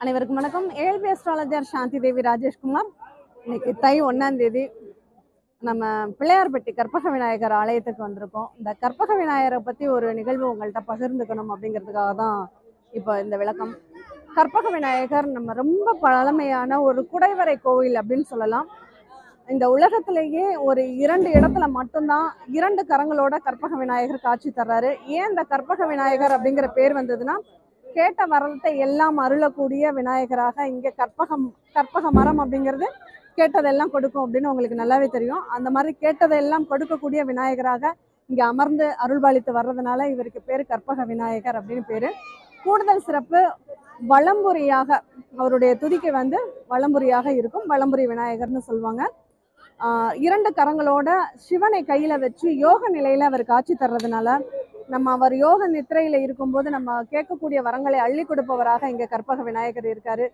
அனைவருக்கும் வணக்கம். ஏழ்பி அஸ்ட்ராலஜர் சாந்தி தேவி ராஜேஷ்குமார். இன்னைக்கு தை ஒன்னாம் தேதி நம்ம பிள்ளையார்பட்டி கற்பக விநாயகர் ஆலயத்துக்கு வந்திருக்கோம். இந்த கற்பக விநாயகரை பற்றி ஒரு நிகழ்வு உங்கள்கிட்ட பகிர்ந்துக்கணும் அப்படிங்கிறதுக்காக தான் இப்போ இந்த விளக்கம். கற்பக விநாயகர் நம்ம ரொம்ப பழமையான ஒரு குடைவரை கோவில் அப்படின்னு சொல்லலாம். இந்த உலகத்திலேயே ஒரு இரண்டு இடத்துல மட்டும்தான் இரண்டு கரங்களோட கற்பக விநாயகர் காட்சி தர்றாரு. ஏன் இந்த கற்பக விநாயகர் அப்படிங்கிற பேர் வந்ததுன்னா கேட்ட வரத்தை எல்லாம் அருளக்கூடிய விநாயகராக இங்கே கற்பகம் கற்பக மரம் அப்படிங்கிறது கேட்டதெல்லாம் கொடுக்கும் அப்படின்னு உங்களுக்கு நல்லாவே தெரியும். அந்த மாதிரி கேட்டதெல்லாம் கொடுக்கக்கூடிய விநாயகராக இங்கே அமர்ந்து அருள்பாலித்து வர்றதுனால இவருக்கு பேர் கற்பக விநாயகர் அப்படின்னு பேர். கூடுதல் சிறப்பு வளம்புரியாக அவருடைய துதிக்கை வந்து வளம்புரியாக இருக்கும். வளம்புரி விநாயகர்னு சொல்லுவாங்க. இரண்டு கரங்களோட சிவனை கையில் வச்சு யோக நிலையில் அவர் காட்சி தர்றதுனால நம்ம அவர் யோக நித்திரையில இருக்கும்போது நம்ம கேட்கக்கூடிய வரங்களை அள்ளி கொடுப்பவராக இங்க கற்பக விநாயகர் இருக்காரு.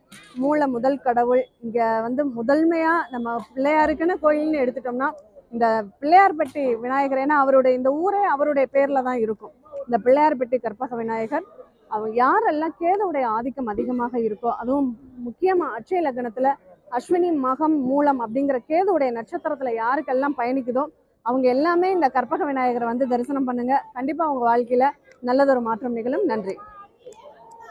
மூல முதல் கடவுள். இங்க வந்து முதன்மையா நம்ம பிள்ளையாருக்குன்னு கோயில்னு எடுத்துட்டோம்னா இந்த பிள்ளையார்பட்டி விநாயகர் ஏன்னா அவருடைய இந்த ஊரே அவருடைய பேர்ல தான் இருக்கும். இந்த பிள்ளையார்பட்டி கற்பக விநாயகர் அவங்க யாரெல்லாம் கேதுவுடைய ஆதிக்கம் அதிகமாக இருக்கோ அதுவும் முக்கியமா அட்சய லக்னத்துல அஸ்வினி மகம் மூலம் அப்படிங்கிற கேதுடைய நட்சத்திரத்துல யாருக்கெல்லாம் பயணிக்குதோ அவங்க எல்லாமே இந்த கற்பக விநாயகரை வந்து தரிசனம் பண்ணுங்க. கண்டிப்பாக அவங்க வாழ்க்கையில் நல்லதொரு மாற்றம் நிகழும். நன்றி.